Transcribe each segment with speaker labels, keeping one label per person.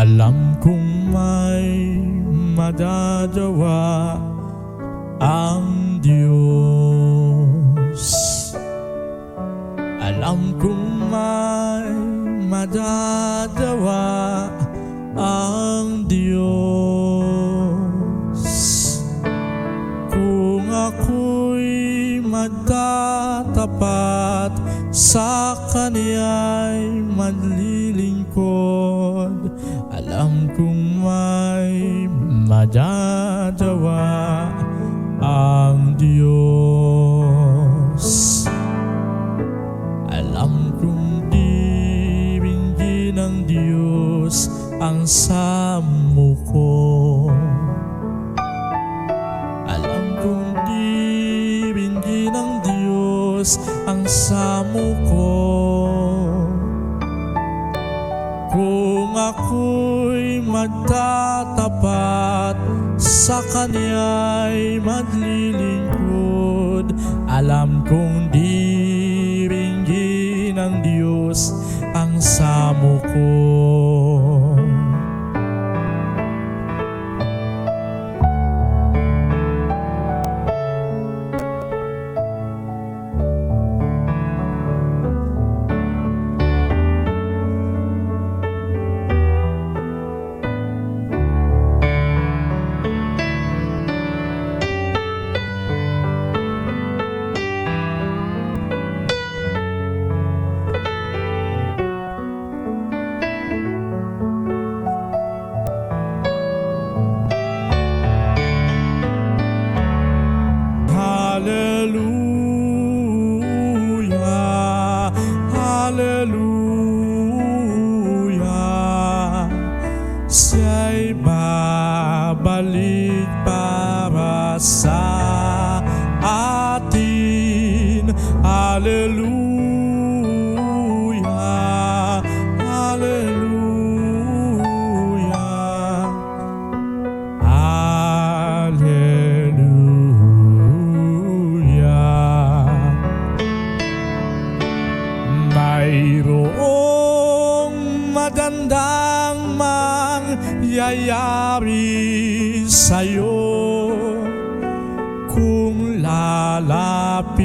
Speaker 1: Alam kong may madadawa ang Diyos. Alam kong may madadawa ang Diyos. Kung ako'y magtatapat sa Kanya'y manlilingkod alam kong may madadawa ang Diyos. Alam kong di bingi ng Diyos ang samo ko alam kong di bingi ng Diyos ang samo ko magtatapat. Sa Kanya'y maglilingkod. Alam kong di bingi ng Diyos ang samo ko Hallelujah, Hallelujah. Siya'y babalik para sa magandang mangyayari sa'yo. Kung lalapit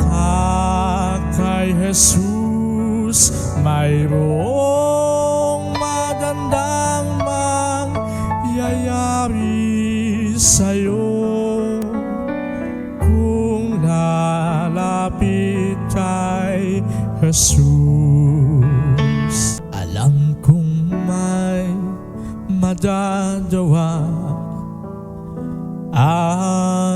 Speaker 1: ka kay Jesus Mayroong magandang mangyayari sa'yo. Kung lalapit kay Jesus may madadawa ang